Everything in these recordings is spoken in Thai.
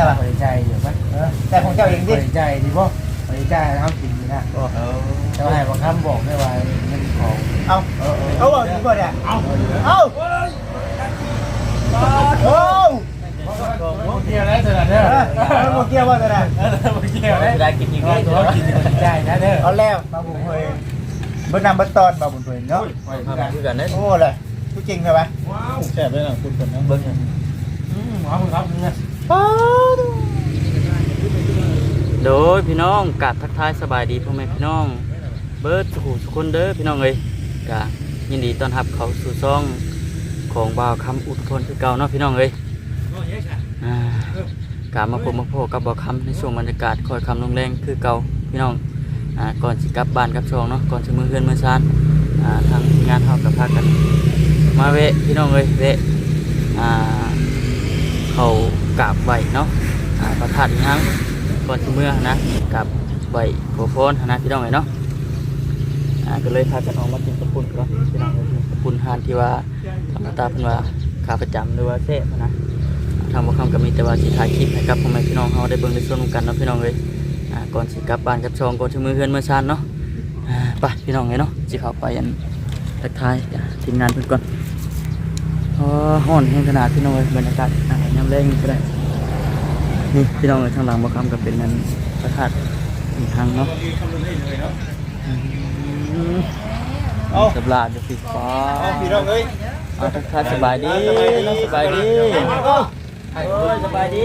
แต่ละบริใจอยู่ปะเออแต่ของเจ้าเองบดิริใจดีป่ะบริใจเขากินอยู่นะเออแต่ว่าให้บางคำบอกได้ว่าเงินของเอาเออเอาบอกดีกว่าเนี่ยเอาเอาโอ้เกี่ยวแล้วเถอะเด้อเออโมเกียวว่าจะได้เกี่ยวแล้วเวลากินอยู่ก็ใกล้ตัตัววกินบริใจนะเด้อเอาแล้วมาบุญเฮยเบิ้งนำเบิ้งตอนมาบุญเฮยเนาะคือกันนะโอ้เลยผู้จริงใช่ไหมแซ่บเลยนะคุณคนนะเบิ้งหมอคุณครับเนี่ย โดยพี่น้องกาบทักทายสบายดีพ่อแม่พี่น้อง เบิร์ดสุขุสุคนเด้อพี่น้องเอ้ยกะยินดีต้อนรับเขาสู่ซ่องของบ่าวคำอุดทนคือเก่าเนาะพี่น้องเอ้ยอ่ากามาพบมาพบกับบ่าวคำในช่วงบรรยากาศคอยคำลงแรงคือเก่าพี่น้องอ่าก่อนสิกลับบ้านกลับช่องเนาะก่อนสิมือเฮือนมือซานอ่าทางงานเฮากับพากัน มาเวะพี่น้องเอ้ยเวะอ่า เขากราบไหวเนาะอ่าประทัดอีกครั้งก่อนเมื่อนะกับใบโคโฟนนะพี่น้องเอ๋ยเนาะก็เลยพากันออกมากินกระปุ่นก่อนพี่น้องเอ๋ยกระปุ่นทานที่ว่าธรรมตาเพิ่นว่าขาประจำหรือว่าเซ่นะทางบ่คำก็มีแต่ว่าสิถ่ายคลิปให้กับพ่อแม่พี่น้องเฮาได้เบิ่งได้ชมกันเนาะพี่น้องเอ้ยก่อนสิกลับบ้านกับช่องก่อนสิมือเฮือนมื้อชานเนาะไปพี่น้องเอ้ยเนาะสิเข้าไปอันทักทายทีมงานเพิ่นก่อนอ๋อฮ้อนแห้งขนาดพี่น้องเอ้ยบรรยากาศ แรงนี่ก็ได้ นี่พี่น้องเอ้ยทางหลังบ่คำก็เป็นนั้นพระธาตุอีกทางเนาะอืมเอาสบลาดอยู่ปีฟ้าเอาพี่น้องเอ้ยเอาทักทายสบายดีน้องสบายดีเอาโอ้ยสบายดี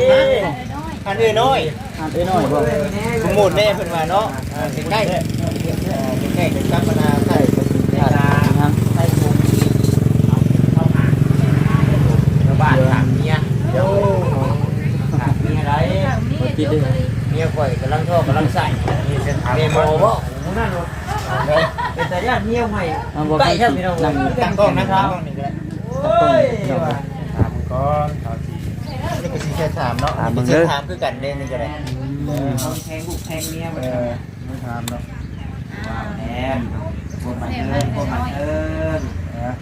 อันนี้น้อยอ่านเอ้ยหน่อยบ่สมุดแน่เพิ่นมาเนาะอ่าใกล้ใกล้ๆกันกับมนาไทย พระธาตุอีกทาง ไทยผม ชาวบ้านถามเมีย เดี๋ยว ถามเมียอะไร คิดด้วยเมียข่อยกำลังท่อกำลังใส่มีเมโมบ่นั่นรถเป็นแต่ญาติเมียใหม่เอาบ่ใกล้คิดครับพี่น้องนั่งตั้งกล้องนะครับกล้องนี่ก็ได้โอ้ยถามก่อนถามสินี่ก็สิแค่ถามเนาะนี่ก็สิถามคือกันเด้นี่ก็ได้เออแทงลูกแทงเมียมาอไม่ถามเนาะว้าวแหมคนมันเอิญคนมันเอิญนะ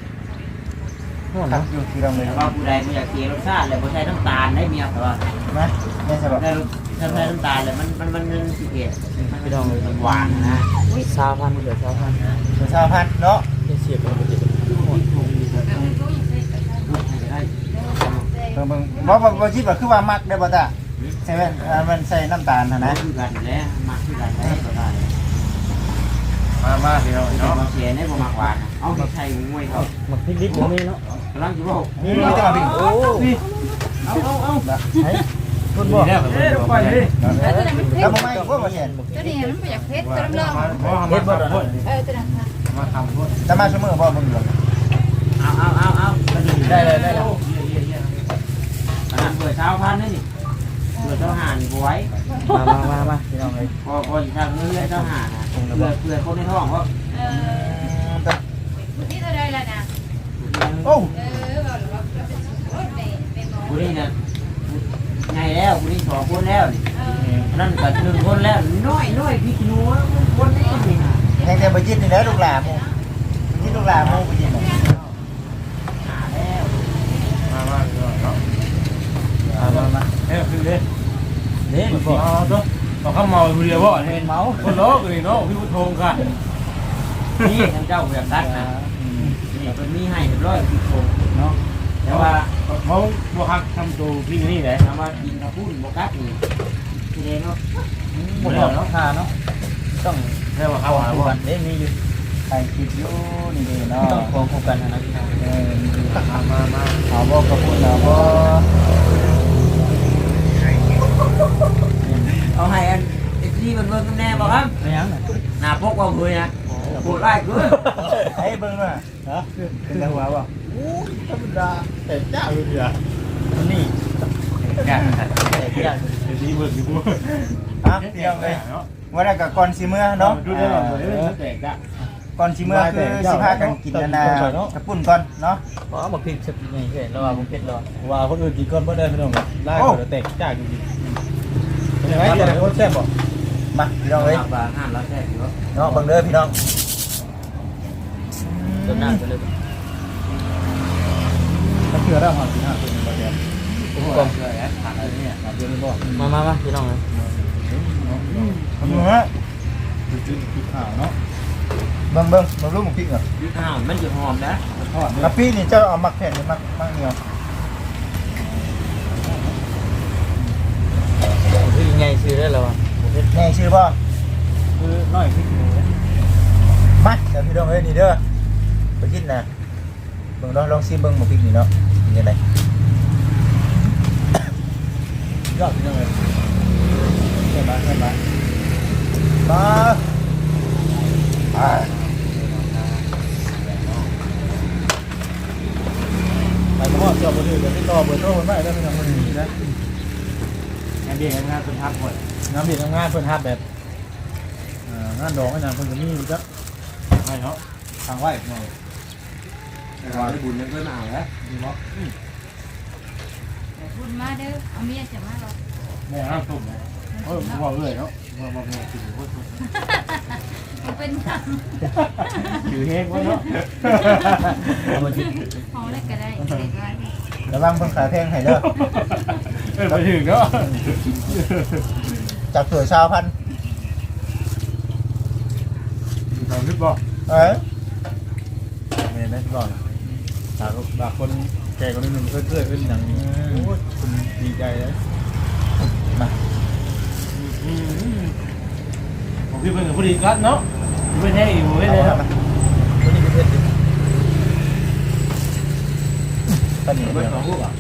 ทักอยู่ที่เราเลยว่าผู้ใดไม่อยากเคียรสชาติเลยบ่ใช้น้ำตาลได้เมียเขาว่านะไม่ใช่แบบถ้า ถ้าใช้น้ำตาลเลยมันมันมันมันสิเผ็ดมันไม่ต้องมันหวานนะสาวพันเหลือสาวพันประชาพันธ์เนาะเสียบลงไปดิเบิ่งเบิ่งบ่บ่บ่คิดว่าคือว่ามักได้บ่ตาใช่ไหมอ่ามันใส่น้ำตาลนะนะนะคือกันแล้วมักคือกันแล้วก็ได้มามาพี่น้องเนาะเนาะมาเสียในบ่มักหวานเอาไปใช้งวยเขาหมักพริกดิบบ่มีเนาะกำลังจะบอกนี่นี่จะมาบิ่งโอ้เอาเอาเอาใช่ คนบอกเนี่ยเอ้ยไปดิแล้วบ่ไม่ก็บ่เห็นตัวนี้มันไม่อยากเพชรตัวน้ำเลืองมามาทำพูดเออตัวนั้นค่ะมาทำพูดจะมาชั่วโมงบ่เบิ่งอยู่เอาเอาเอาเอาได้เลยได้เลยอันนั้นเปิดเช้าพันนี่นี่เปิดเช้าหานบวยมามามามาพี่น้องเอ้ยพอพอจะทำเรื่อยๆเช้าหานนะเพื่อเพื่อคนในท้องว่าเออนี่เท่าไรแล้วนะโอ้เออบอกเลยว่าเราเป็นรถเมย์เป็นหมอผู้นี้นะ ไงแล้วผู้นี้สองคนแล้วนี่เออนั่นก็หนึ่งคนแล้วน้อยน้อยพี่นัวคนนี้นี่ฮะยังจะบ่ยิดนี่แหละลูกหลานหมู่ยิดลูกหลานหมู่บ่ยิดน่ะหาแล้วมามาพี่น้องเนาะมามามาเอ้ยคือเด้เด้เด็บ่กพอเอาตัวเอาข้าวเมาคนเดียวบ่เป็เนี่ยนเมาคนล้อกันเนาะพี่พุทโธค่ะนี่ทางเจ้าแบบตัดนะนี่เป็นมีให้เรียบร้อยพี่โคเนาะแต่ว่า เขาบ่ฮักทำตัวพี่นี่แหละถามว่ากินกระพุ้นบวกัดนี่ทีเดียวเนาะบ่พอเนาะทาเนาะต้องแค่ว่าเขาหาบ่กันเด้มีอยู่ไปคลิปอยู่นี่เด้เนาะต้องควงคู่กันนะพี่น้องเออมามามาเอาบ่กับพุ่นเอาบ่เอาให้อันไอ้ที่มันเบิ่งแน่บอกครับไม่ยังน่ะหน้าปกว่าเฮ้ยนะปวดไล่คือให้เบิ่งด้วยฮะเป็นจังหวะบ่ โอ้ธรรมดาแต่เจ้าอยู่เดียวนี่แก่แต่ยากดีเบิกดีบ่ฮะเดี๋ยวเลยวันนั้นก็ก่อนสิมื้อเนาะดูได้หรอเด้อแตกจ้ะก่อนสิมื้อคือสิพากันกินนานากับปุ่นก่อนเนาะบ่บักพริกสักนี่เด้อระว่าบ่เผ็ดร้อนว่าคนอื่นกินก้อนบ่ได้พี่น้องไล่ก็แตกจ้าจริงๆเป็นไงแต่คนแซ่บบ่มาพี่น้องเอ้ยบางห้ามแล้วแท้อยู่เนาะเบิ่งเด้อพี่น้องต้นน้ำไปเลยถ้าเชื่อได้หอมสิฮะตัวนี้บ่แดงผมก็เคยนะทานอะไรอันนี้อะเดี๋ยวนี้บอกมามามาพี่น้องเลยทำมือฮะคือจุดกินข้าวเนาะเบิ่งเบิ่งเบิ่งรูปหมูพริกเหรออ้าวมันจะหอมนะทอดกะปินี่เจ้าเอามักแผ่นหรือมักมักเหนียวคือไงซื้อได้แล้วอะแน่ชื่อบ่คือน้อยพริกหมูมาเดี๋ยวพี่น้องเอ้ยนี่เด้อไปกินนะเบิ่งเนาะลองซิมเบิ่งหมูพริกนี่เนาะ ยังไงยอดยังไงใช่ไหมใช่ไหมมาอ่าไปเฉพาะเจ้าบนเรือเดี๋ยวที่ต่อเบอร์โทรมันไม่ได้ไม่ทำมันนี่นะงานเบียงงานเป็นทักหมดงานเบียงงานเป็นทักแบบงานดองงานคนจะมีจ้ะไม่เนาะทางไหวหน่อย เราได้บุญยังเพิ่มเอาแล้วดีเนาะพูดมาเด้อเอาเมียจะมาหรอกแม่ห้ามตุ่มเออว่าเลยเนาะว่าว่าแม่กินโคตรมันเป็นทางถือเฮงวะเนาะหอมอะไรก็ได้เด็กไว้ระวังเพิ่นขาแพงให้เด้อเออไปถึงเนาะจากสวยชาวพันธุ์ทำนึกบ่เอ้ยแม่ได้ ก่อนตาตาคนแก่คนนึงเพื่อนเพื่อนเป็นอย่างนี้โอ้ยคุณดีใจเลยมาผมพี่เป็นกับผู้ดีกัดเนาะไม่ใช่ผมไม่เอาใช่มามาตัวนี้เป็นเพชรดิปานนี้ไม่เดียวสองลูกอะ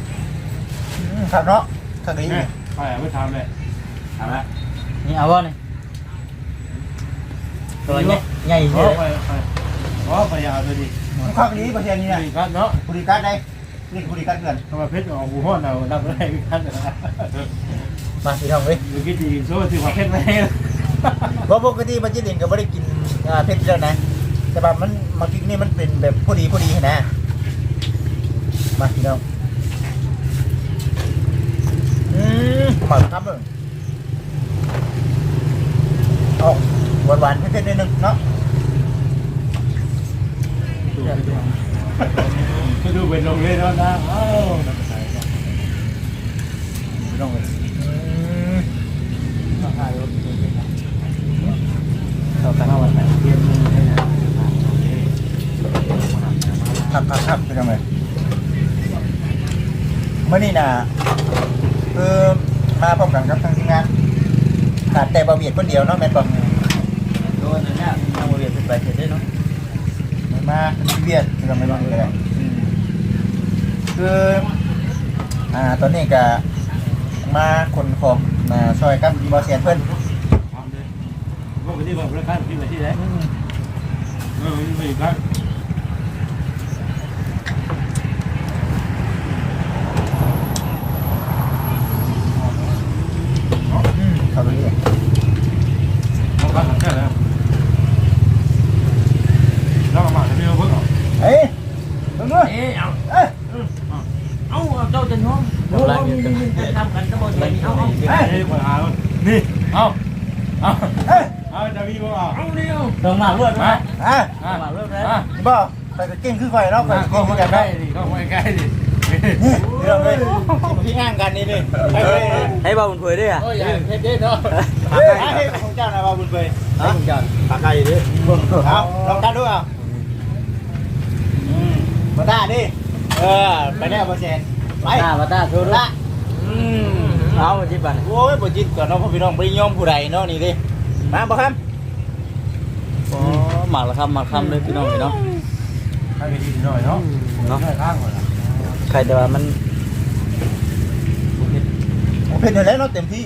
อืมครับเนาะข้างนี้ไปไม่ทำเลยทำแล้วนี่เอาบ่นี่ตัวใหญ่ใหญ่เพเยราะอะไปไปเพราะไป ยาวเลยดิข้างนี้ประเทศนี้ผู้นะดีกัดเนาะบริการได้นี่บริการเงินทำไมเพชรออกบูฮอนเราดับอะไรกันนะมาพี่น้องเว้ยเมื่อกี้ดีโซ่ถือว่าเพชรไม่เพราะปกติมันจะเด่นก็ไม่ได้กินอ่าเผ็ดแล้วนะแต่ว่ามันมากินนี่มันเป็นแบบพอดีพอดีนะมาพี่น้องอืมมาครับเบิ่งออกหวานๆเผ็ดๆนิดนึงเนาะ ก็ดูเป็นลงเลยแล้วนะเอ้าพี่น้องเว้ยอืมเราต่ละวันแต่เทียมมือให้นะครับครับครับพี่น้องเว้ยเมื่อนี้น่ะคือมาพบกันครับทางทีมงานขาดแต่บะเบียดคนเดียวเนาะแม่นบ่โดนอันเนี้ยเอาเรียนขึ้นไปเสร็จได้เนาะ มาเบียดพี่น้องไม่ต้องเลยคืออ่าตอนนี้ก็มาคนของมาช่วยกับบอเซียนเพิ่นทำเลยปกติแบบราคาที่ไหนที่ไหนเออไม่กัน อืมเข้าไปเรื่อย เขาคัดแค่แล้วแล้วมาจะมีเพิ่งเหรอ เฮ้ยเบิ่งด้วย เอ๊ะเอา เอ้ย เอาเอาเจ้าจะน้องโอ้ยนี่นี่จะทำกันตะบนนี่เอาเอา เฮ้ยปัญหานี่เอาเอา เอ้ย เอาจะมีบ่เอา เอาเร็ว ลงมาเลือดมามาอะอะมาเลือดเลยอะนี่บ่ไปก็เก่งคือข่อยเนาะข่อยก็เก่งคือไม่กันใกล้เนาะดิก็ไม่ใกล้ดินี่พี่น้องเอ้ยที่งานกันนี่ดิไปเว้ยให้บ่าวบุญเผยด้วยอะโอ้ยเฮ็ดเด้เนาะเฮ้ยให้ของเจ้านะบ่าวบุญเผยให้ผมจัดปากไก่ดิเอาลองกันดูเอาอืมมาได้ดิเออไปแล้วบอเซียนไปหน้ามาตาชูด้วยละอืมเอามาจิบบันโอ้ยบ่จิตก่อนเนาะพ่อพี่น้องบ่ได้ยอมผู้ใดเนาะนี่ดิมาบ่ครับอ๋อ หมากละคำหมากคำเลยพี่น้องพี่น้องให้ไปดีหน่อยเนาะเนาะให้ข้างก่อนนะใครแต่ว่ามันโอ้เป็นอยู่แล้วเนาะเต็มที่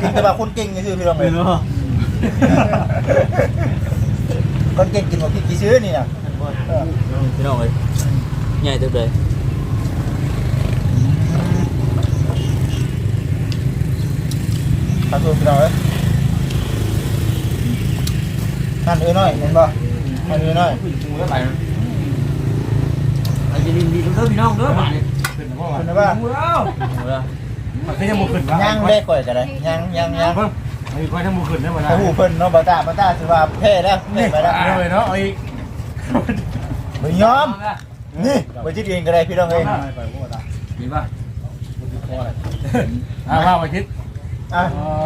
เก่งแต่ว่าคนเก่งนี่คือพี่น้องเอ้ยคนเก่งกินบ่คิดกี่ซื้อนี่น่ะเออพี่น้องเลยใหญ่เต็มเลยขอบคุณพี่น้องเอ้ย นั่นเอ้ยน้อยเห็นบ่นั่นเอ้ยน้อยกูแล้วไปเอาจะดีดีเด้อพี่น้องเด้อบ้านเป็นเพราะว่าเพิ่นว่ามูแล้วเอาละมันก็ยังบ่ขึ้นย่างได้ก่อยก็ได้ย่างย่างย่างเพิ่มไอ้ควายทั้งบ่ขึ้นได้บ่ได้โอ้โหเพิ่นเนาะบ่ตาบ่ตาสิว่าแพ้แล้วแพ้ไปแล้วเอาเลยเนาะไอ้บ่ยอมนี่บ่จิตเองก็ได้พี่น้องเอ้ยไปบ่ได้มีป่ะกคอเลยอ่าว่าไปคิดอะ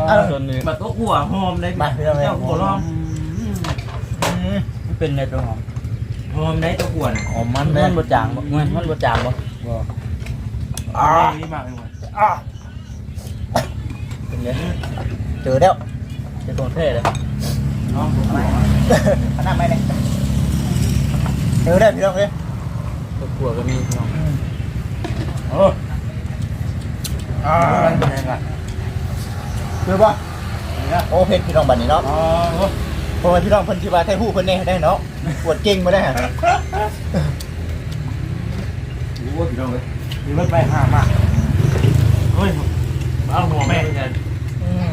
อะส่วนนี้บัดตัวหัวหอมเลยมาพี่น้องเอ้ยเจ้าหัวหอมอืมมัน เป็นในตัวหอมหอมได้ตัวหัวน่ะหอมมันมันเลยมันบ่จางบ่มันมันบ่จางบ่บ่อ่านี่มากเลยว่ะอ่าเป็นไงเจอแล้วเป็นตัวเท่เลยน้องผมหัวอันนั้นไม่เลยเจอแล้วพี่น้องเอ้ยตัวขัวก็มีพี่น้องอืมโอ้อ่ามันเป็นยังไงคือป่ะเนี่ยโอเพชรพี่น้องบัดนี้เนาะอ๋อโอ้ เพราะว่าพี่น้องเพิ่นที่ว่าไทยฮู้เพิ่นแน่ได้เนาะปวดเก่งมาได้ฮะรู้ว่าพี่น้องเลยมีรถไปห้ามากเฮ้ยเอาหัวแม่อืม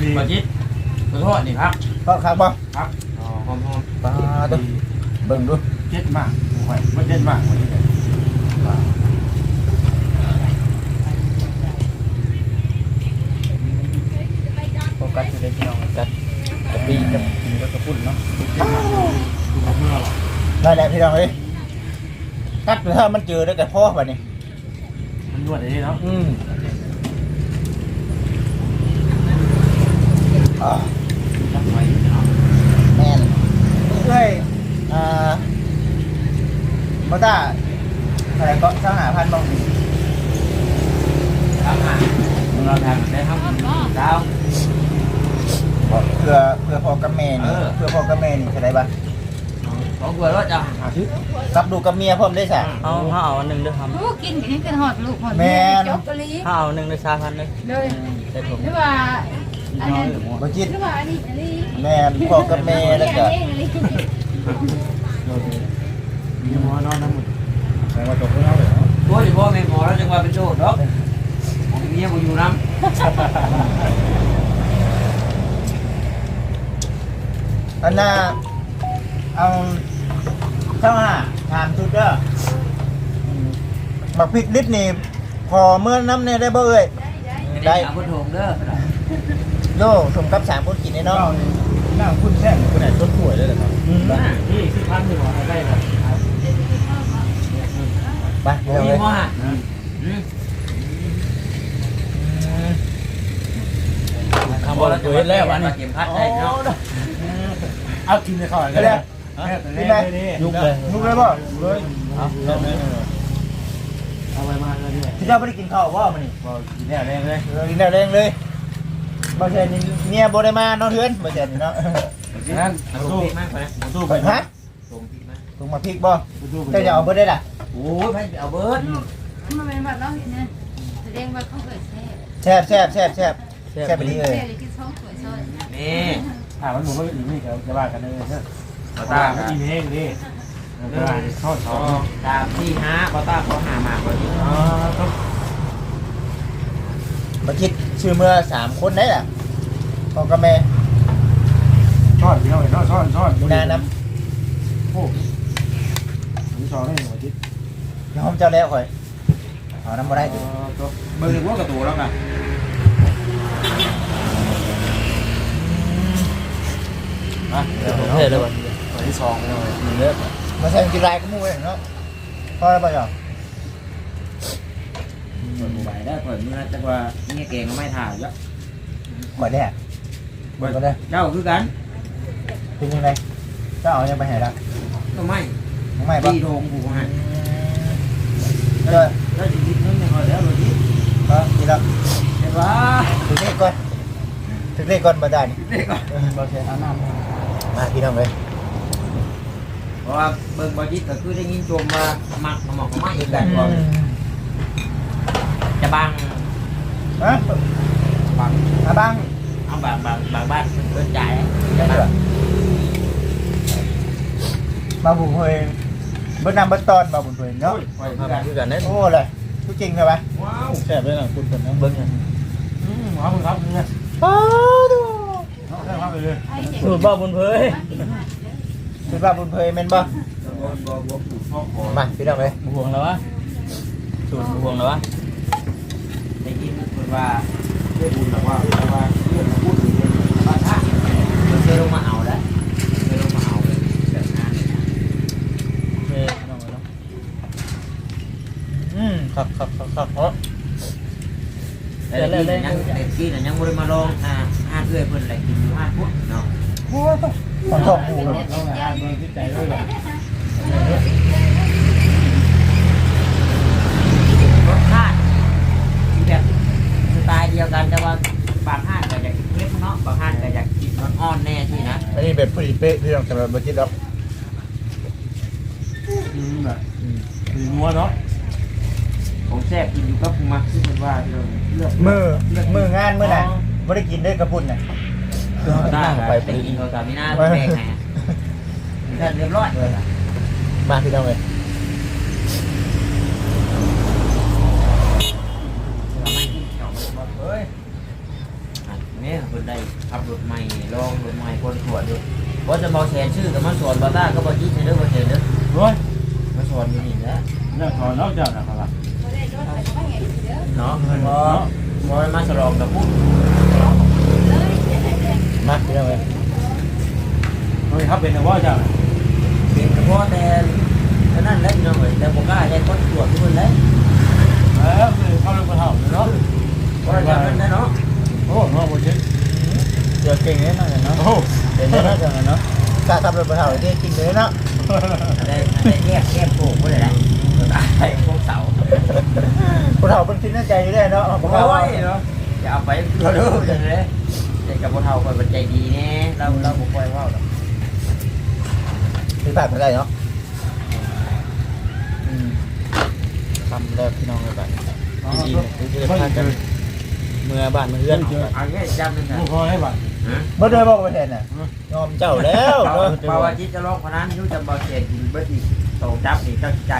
มีบัดจิตขอโทษนี่ครับก็ครับบ่ครับอ๋อหอมหอมปลาตัวเบิ่งดูเจ็ดมากโอ้ยมันเจ็ดมากวันนี้เลยโฟกัสอยู่ในพี่น้องกัด กับปีกับกินกับกระปุ่นเนาะดูเมื่อหรอนั่นแหละพี่น้องเอ้ยคัดถ้ามันเจอได้แต่พ่อบัดนี้มันนวดได้เนาะอืมอ่าจับไว้เนาะแม่นเอ้ยอ่าบ่ต้าอะไรก็สหาพันธุ์บ้างทำอะเราทำได้ทำดาว เพื่อเพื่อพ่อกับแม่นี่เออ เพื่อพ่อกับแม่นี่เท่าไหร่บ้างสองขวดแล้วจ้ะหาซื้อรับดูกับเมียพร้อมได้สะ เอาถ้าเอาอันหนึงเด้อครับลูกกินกันนี่กันหอดลูกหอดแม่น จบกะลีถ้าเอาอันหนึงได้3,000เลยเลยได้ผมหรือว่าอันนั้นบ่จิตหรือว่าอันนี้อันนี้แม่นพ่อกับแม่แล้วก็อันนี้อันนี้มีหมอนอนน้ำมันแต่ว่าตกไม่เอาเลยเนาะโอ้ยพ่อแม่หมอแล้วจังว่าเป็นโจทย์ดอกเมียบ่อยู่น้ำ อันน่ะเอาเจ้าห้าถามชุดเด้ออืมบักพริกลิตรนี่พอเมื่อน้ำเนี่ยได้บ่เอ่ยได้เอาพุทโธเด้อโยสมกับสามคนกินแน่เนเนาะอนนั่งคุณแท่งคุณไหนต้นป่วยเลยเหรอครับนี่สิพันหนึ่งหรอได้ครับไปเดี๋ยวมีเลยหม้อฮะอืมคำว่าเราเฮ็ดแล้วอันนี้เก็บพัดได้เนาะ เอากินเลยเข้าไปเดี๋ยวเลเลยยแม่แต่แม่นี่ยุกเลยลุกเลยบ่เลยเอาเอาเลยเอาไปมาเลยเนี่ยที่เจ้าไม่ได้กินข้าวบ่มื้อนี้บอกกินแน่แรงเลยเรากินแล้วแรงเลยบ่ใช่นี่เมียบ่ได้มานอนเฮือนบ่ใช่นี่เนาะนั่นเอาตู้พริกมากไปนะตู้ไปฮะส่งพริกมาถุงมาพริกบ่ตู้ไปเจ้าจะเอาเบิดได้ล่ะโอ้ยไปเอาเบิร์ดมันเป็นแบบเราเห็นนะแสดงว่าเขาเกิดแซ่บแซ่บแซ่บแซ่บแซ่บแซ่บไปดีเลยแซ่บเลยกินสอง ถ้วยซอยนี่ถามมันหมูก็อีกนี่จะว่ากันเลยเนอะปาตาตาก็กินเองดิเออทอดสสอองงตามที่ห้าปาตาเขาหามากกว่านี้อ๋อต้องมาคิดชื่อเมื่อสามคนได้ล่ะพ่อกับแม่ทอดเดียวทอดทอดทอดอยู่นานน้โอ้ผมสอนให้หน่อยจิำน้องเจ้าแล้วข่อยเอาน้ำบ่ได้ดิเบิร์ดว่ากระตูแล้วกัน มาเดี๋ยวเท่เลยว่ะตัวที่สองเลยนี่เด้อมาใส่กินลายก็มู่เองเนาะพอแล้วบ่ยอมเปิดไหวได้เปิดเมื่อจังว่าเนี่ยเก่งก็ไม่ถ่ายเยอะข่อยแรกเบิดก็ได้เจ้าคือกันเป็นยังไงเจ้าเอายังไปไหนละก็ไม่ยังไม่บ่ตีโทงผูกให้เจ้าแล้วจะคิดเงินยังไงแล้วเลยที่ก็กินแล้วเห็นว่าถึงเลขก่อนถึงเลขก่อนบ่ได้นี่เด็กก็บ่ใช่เอาน้ำ มาพี่น้องเลยเพราะว่าเบิ่งบอจิตก็คือได้ยินโจมมาหมักหมอกมาอีกแบบว่าจะบังฮะบังอาบังเอาบางบางบางบ้านเพิ่นจ่ายยังไงล่ะมาบุญเฮยเบิ่งน้ำเบิ่งตอนมาบุญเฮยเนาะปล่อยมาเพื่อนคือกันเด้อโอ้เลยทุกจริงใช่ปะว้าวแซ่บเลยนะคุณคนนั้นเบิ่งเนี่ยอืมเอาคุณครับเนี่ยอ้าดู เอาแค่ครับไปเลยไอ้เจ็บสูตรบ่บุญเผยคือว่าบุญเฮยแม่นบ่บ่บ่บ่ผูกข้อคอมาพี่น้องเลยบ่ห่วงแล้ววะสูตรบ่ห่วงแล้ววะได้ยินเพิ่นว่าเรื่องบุญแบบว่าแต่ว่าเรื่องพูดถึงเรื่องว่าถ้ามันเคยลงมาเอาแล้วเคยลงมาเอาเลยแบบนั้นเฮ้ยน้องเนาะอืมครับครับครับครับเพราะแล้วเลยยังเด็กกี้น่ะยังบ่ได้มาลองอ่าห้า เอื้อยเพิ่นแหลกินอยู่ห้าพุ่นเนาะโอ้ยต้องทองหมูเนาะเราอ่านเบิ่งที่ใจด้วยล่ะรสชาติแบบสไตล์เดียวกันแต่ว่าบางห้านก็อยากกินเล็กเนาะบางห้านก็อยากกินอ่อนๆแน่ที่นะอันนี้แบบพอดีเป๊ะพี่น้องสำหรับบัจิตดอกอืมน่ะมีงัวเนาะของแซ่บกินอยู่กับมักที่เพิ่นว่าเรื่องเลือกมือเมืองานเมื้อน่ะบ่ ได้กินเด้อกระปุ่นน่ะได้ไปไปกินเขากับมีหน้าแม่งไงท่านเรียบร้อยมาพี่น้องเอ้ยเฮ้ยเนี่ยคนได้ขับรถใหม่ลองรถใหม่คนตรวจดูว่าจะมาแชร์ชื่อกับมาสอนบาต้าก็บอจี้เด้อมาเจอเด้อโอ้ยมาสอนอยู่นี่แหละเรื่องถอนนอกจากนะครับล่ะบ่ได้รถไปก็เห็นเด้อเนาะมันบ่บ่มาฉลองกับพวก เลยเดี๋ยวไหน เด้อมาพี่น้องเอ้ยเฮ้ยครับเป็นแต่ว่าเจ้าเป็นเฉพาะแต่เท่านั้นแหละพี่น้องเอ้ยแต่บ่กล้าให้คนตรวจทุกคนเลยเออคือเข้าเรื่องกระเท่าเนาะบ่ได้จับมันได้เนาะโอ้เนาะบ่เช็ดเดี๋ยวเก่งเลยเนาะเนาะโอ้เดี๋ยวเนาะจังเนาะกล้าทำรถบ่เท่าที่จริงเลยเนาะได้ได้แยกแยกโป่งบ่ได้ละไอ้พวกเสาบ่เท่าเพิ่นคิดในใจอยู่ได้เนาะบ่กล้าโอ้ว่ายเนาะอย่าเอาไปเพื่อเด้อจังเลยแต่กับบ่เฒ่าคนมันใจดีแน่เราเราบ่ค่อยเว้าดอกมีปากบ่ได้เนาะอืมทำแล้วพี่น้องเอ้ยบัดดีๆคือจะพากันเมื่อบ้านเมื่อเฮือนเอาแค่จำนึงนะผู้พอให้บัตรฮะบ่ได้บอกว่าแทนน่ะยอมเจ้าแล้วเนาะเปาว่าจิตจะลอกพนันยุ่จะเบาเสียกินเบิดอีกโตจับนี่เจ้าใจ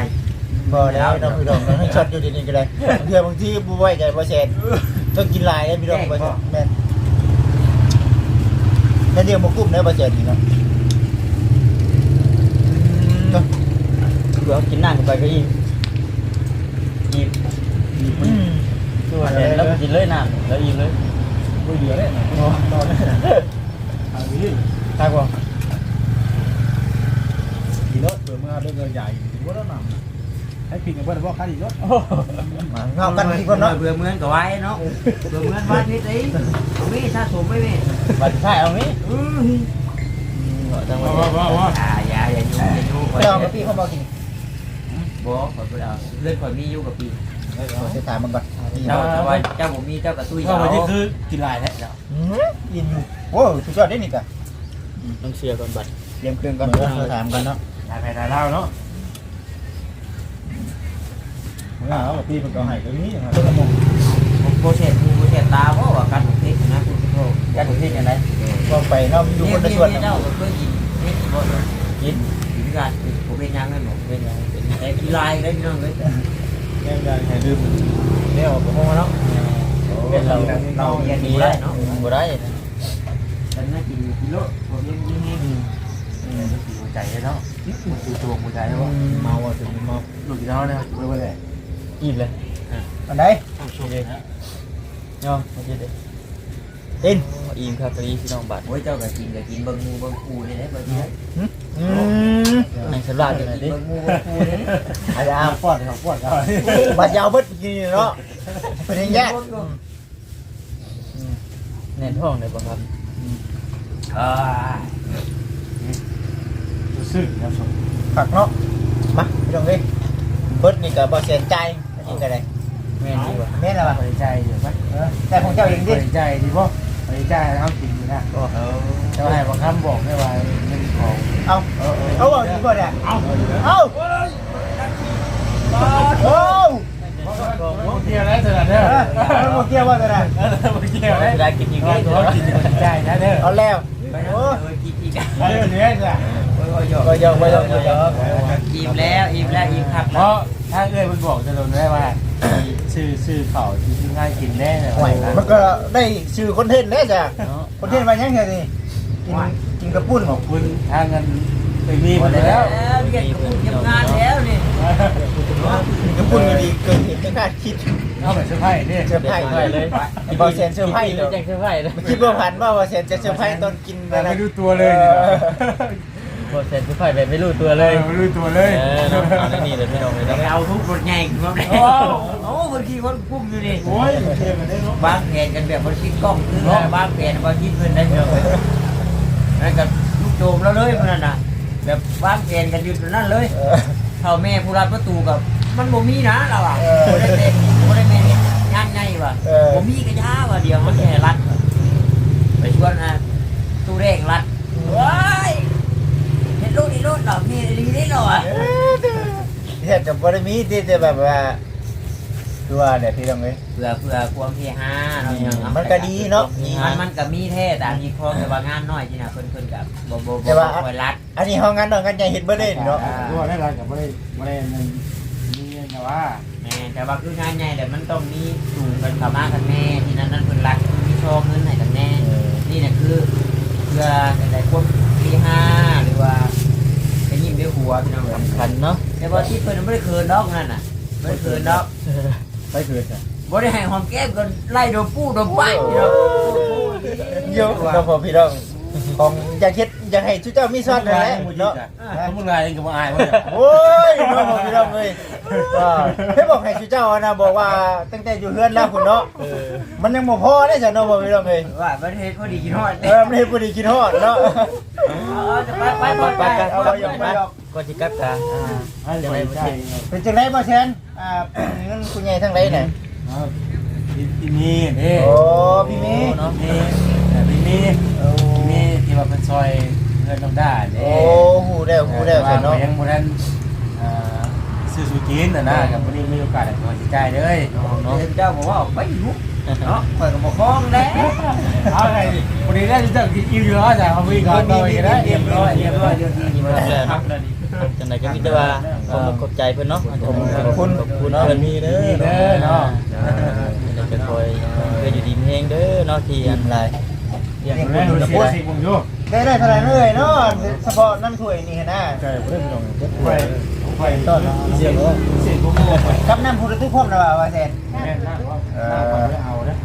บ่แล้วน้องพี่น้องให้ช็อตอยู่ดีๆก็ได้เพื่อบางทีบ่ไว้ใจบ่แซนต้องกินหลายได้พี่น้องบ่แซนแม่น แล้วเดี๋ยวมากุ้มได้บ่แซนนี่เนาะเดี๋ยวกินน้ำกันไปก็อิ่มอิ่มอืมตัวเห็นแล้วกินเลยน้ำแล้วอิ่มเลยก็เหลือเลยโอ้ตอนนี้ทางนี้ตายบ่ขี่รถเปิดเมื่อเรื่องใหญ่ถือว่าแล้วนำ ให้พิงกับเพื่อนว่าคันอีกรถมาเงากันที่คนเนาะเบื่อเมือนก็ไว้เนาะเบื่อเมือนว่านิดนี้มีถ้าสมไม่มีบัดท้ายเอานี้อือจังว่าว่าว่าว่าว่าอ่าอย่าอย่ายุ่งอย่ายุ่งไปเอามาพี่เขาบอกกินบอกขอไปเอาเลือดข่อยมีอยู่กับปีขอจะถามมันก่อนเจ้าแต่ว่าเจ้าผมมีเจ้ากระตุ้ยว่าเจ้าวันนี้คือกินลายแล้วอืมยินอยู่โอ้สุดยอดได้นี่กะต้องเสียก่อนบัตรเตรียมเครื่องก่อนเราถามกันเนาะลายไปลายเล่าเนาะ เมื่อเอาพี่มันก็ให้ตรงนี้ครับผมโปรเซสโปรเซสตาเพราะว่าการถูกเทนะคุณผู้ชมกันถึงที่ยังไงก็ไปเนาะอยู่คนละส่วนนี่เจ้าเคยกินนี่บ่กินกินกันผมเป็นยังไงหนูเป็นยังเป็นแต่กีฬาได้พี่น้องเลยแง่ยังให้ลืมเนี่ยผมมองเนาะเป็นเราเราเรียนดีได้เนาะบ่ได้ฉันน่ากินกิโลผมยังยิ่งให้หัวใจเนาะมันคือตัวหัวใจแล้วเมาอะถึงเมาหลุดแล้วนะครับไม่ว่า แต่อิ่มเลยอันไหนย่อมากินเด็ตินอิ่มครับตอนนี้พี่น้องบัตรโอ้ยเจ้าก็กินก็กินเบิ่งมูเบิ่งคูนี่ได้เบิ่งนี่อืมในสลัดกิกันนหน่อยดิเบิ่งมูเบิ่งคูนี่อาจจะอ้าวป้อนครับป้อนครับบัดยาวเบิดกินเนาะเป็นอย่างเงี้ยแน่นท้องเลยป่ะครับอ่าซึ่งครับผักเนาะมาพี่น้องเอ้ยเบิดนี่ก็บ่เสียใจอันนี้ก็ได้แม่นดีว่ะแม่นล่ะบริใจอยู่ไหมแต่ของเจ้าเองบดิริใจดีป่ะบริใจเขากินนะเออเจ้าให้บางคำบอกได้ว่าเงินของเอาเออเออเอาบ่ดีบ่เนี่ยเอาเอาโอ้โอเคแล้วเถอะเด้อเอาหมดเกียร์ว่าจะได้โอเคแล้วเวลากินอีกก็นิดตัวกินบริใจนะเด้อเอาแล้วไปโอ้เออกินอีกไปเรื่อยๆจ้ะโอ้ย ก็ยอก็ยอมก็ยอมอิ่มแล้วอิ่มแล้วอิ่มครับเพราะถ้าเอ้ยมันบอกจะโดนได้ว่าชื่อชื่อเขาที่ง่ายกินแน่เลยห่วยมันก็ได้ชื่อคอนเทนต์แล้วจ้ะคอนเทนต์มายังไงนี่กินกินกระปุ้นขอบคุณทางเงินไปมีหมดแล้แล้ววเรียนกับเก็บงานแล้วนี่กินกระปุ้นก็ดีเกินเหตุไม่คาดคิดเอาไปเสื้อผ้านี่เซอร์ไพรส์เลยบอเซนเซอร์ไพรส์เลเลยยแจ้งเซอร์ไพรส์เลยไม่คิดว่าผ่านว่าบอเซนจะเซอร์ไพรส์ตอนกินแต่นะไม่ดูตัวเลย โปรเซสคือไฟแบบไม่รู้ตัวเลยไม่รู้ตัวเลยเออเนาะเอาในนี่เลยพี่น้องเลยเนาะไปเอาทุกรถใหญ่มาเลยโอ้บางทีคนกุ้มอยู่นี่โอ้ยเทียบกันได้เนาะวางแผนกันแบบบริษัทกล้องคือเนาะวางแผนบริษัทเพิ่นได้เยอะเลยนั่นก็ลูกโจมแล้วเลยมันน่ะนะแบบวางแผนกันอยู่ตรงนั้นเลยเท่าแม่ผู้รับประตูกับ มันบ่มีนะเราอะบ่ได้เป็นบ่ได้แม่นี่งานใหญ่ว่ะบ่มีก็ยาว่ะเดียวมันแค่รัดไปชวนอะตู้แรกรัดว้ายเห็นรถนี่รถเหรอมีดีได้หรอ เฮ็ดกั บบ่ได้มีที่จะแบบว่าตัวเนี่ยพี่น้องเอ้ย เพื่อเพื่อความเฮฮาเนาะพี่น้องเนาะมันก็ดีเนาะมันมันก็มีแท้แต่อันนี้พอแต่ว่างานน้อยที่น่ะเพิ่นเพิ่นกับบ่บ่แต่บ่ว่าคอยรัด อันนี้ห้องงานนอนกันใหญ่เฮ็ดเบ่ได้เนาะ ตัวได้ไรกับไม่ได้ไม่ได้มีเงินแต่ว่าแม่แต่ว่าคืองานใหญ่แต่มันต้องมีสูงกันเข้ามากันแม่ที่นั้นนั่นเพิ่นรัดมีโชว์เงินให้กันแน่นี่น่ะคือเพื่ออะไรความเฮฮาหรือว่าไปยิ้มด้วยหัวพี่น้องสำคัญเนาะ แต่ว่าที่เพิ่นบ่ได้เขินดอกนั่นน่ะบ่ได้เขินดอกไปเกิดอะบ่ได้ให้หอมแก้มกันไล่โดนปู้โดนป้ายพี่น้องเยอะเนาะพอพี่น้อง ของอยากเฮ็ดอยากให้ทุกเจ้ามีซอสนั่นแหละเนาะถ้ามึงลายยังกับมึงอายมั้งโอ้ยน้องพี่น้องเอ้ยว่าเฮ้ยบอกให้ชูเจ้านะบอกว่าตั้งแต่อยู่เฮือนแล้วคุณเนาะมันยังบ่พอได้จ้ะเนาะบ่พี่น้องเอ้ยว่าประเทศพอดีกินฮอดเออมันเฮ็ดบ่ดีกินฮอดเนาะจะไปไปไปไปเอาเอาอย่างไปเอาก็สิกลับกะอ่าให้ไปใช่เป็นจังไดบ่แซนอ่าเงินคุณใหญ่ทั้งหลายน่ะที่นี่นี่โอ้พี่เมย์เนาะนี่ที่นี่นี่ ที่ว่าเป็นซอยเงินน้ำได้โอ้ฮู้แล้วฮู้แล้วจ้ะเนาะยังโมเดลซื้อสูกินนะนะกับวันนี้มีโอกาสได้มาจิใจเลยเนาะ เจ้าบอกว่าไปลุกเนาะข่อยก็บ่คล้องแล้ว เอาไงวันนี้ได้จะกินอิ่มอยู่แล้วจ้ะเขาวิ่งก่อนต่อไปได้เรียบร้อยเรียบร้อยเดี๋ยวนี้เริ่มแล้วเนาะจังไดก็มีแต่ว่าขอบคุณขอบใจเพิ่นเนาะขอบคุณขอบคุณเพิ่นมีเด้อเด้อเนาะ เดี๋ยวจะคอยเพื่ออยู่ดีมีแฮงเด้อเนาะที่อันหลายเรียก อย่างคุแรณกดูกับสิผู้สิผมอยู่ได้ได้เท่าไหร่เอ้ยเนาะเฉพาะน้ำถ้วยนี่นะใช่เพื่อนลงไปไปต้อนเสียงเสียงพวกโม่ไปกับน้ำพุทธทุกพร้อมแล้วว่าว่าแซนแม่หน้าว่าหน้าก่อนไม่เอานะ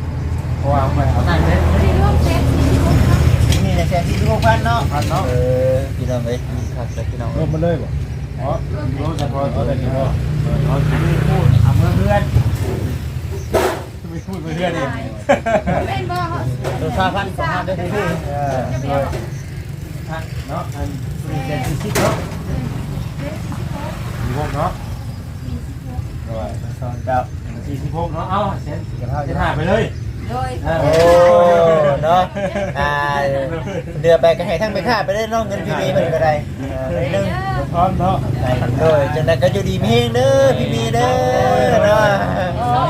เพราะว่าเอาไปเอาหน้าเซ็ตไม่ได้ร่วมเซ็ตสี่คนครับนี่แหละแซนที่ทุกพันเนาะพันเนาะเออพี่น้องเอ้ยครับแล้วพี่น้องเริ่มมาเลยบ่อ๋อรู้เฉพาะตัวนี้ว่าเอาสิพูดเอาเมื่อเพื่อนไม่ พูดไปเรื่อยดิเป็นบ่ตัวซาพันสองพันเด้อพี่เออจะไปเอาเนาะอันเป็นเซนซิทีฟเนาะมีพวกเนาะสอนเจ้าสี่สิบหกเนาะ เอาเซนจะถ่ายไปเลย โดยโอ้เนาะอ่าเดือไปก็ให้ทั้งไปค่าไปได้เนาะเงินพี่มีมันก็ได้เออไปหนึงพร้อมเนาะได้เลยจังนั้นก็อยู่ดีมีเฮงเด้อพี่มีเด้อเนาะ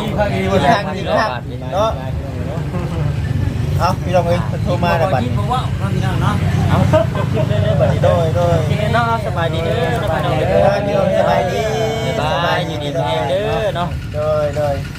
อีกครั้งอีกอีกครั้งอีกครั้งเนาะเอาพี่ลองเอ้ยโทรมาแล้วบัดคิดนี้บ่ว่าเนาะพี่น้องเนาะเอาเด้อบัดนี้โดเด้อยโดยโอเคเนาะสบายดีเด้อสบายดีเอเด้ออพี่น้องสบายดีสบายอยู่ดีมีแฮงเด้อเนาะโดยโดยโ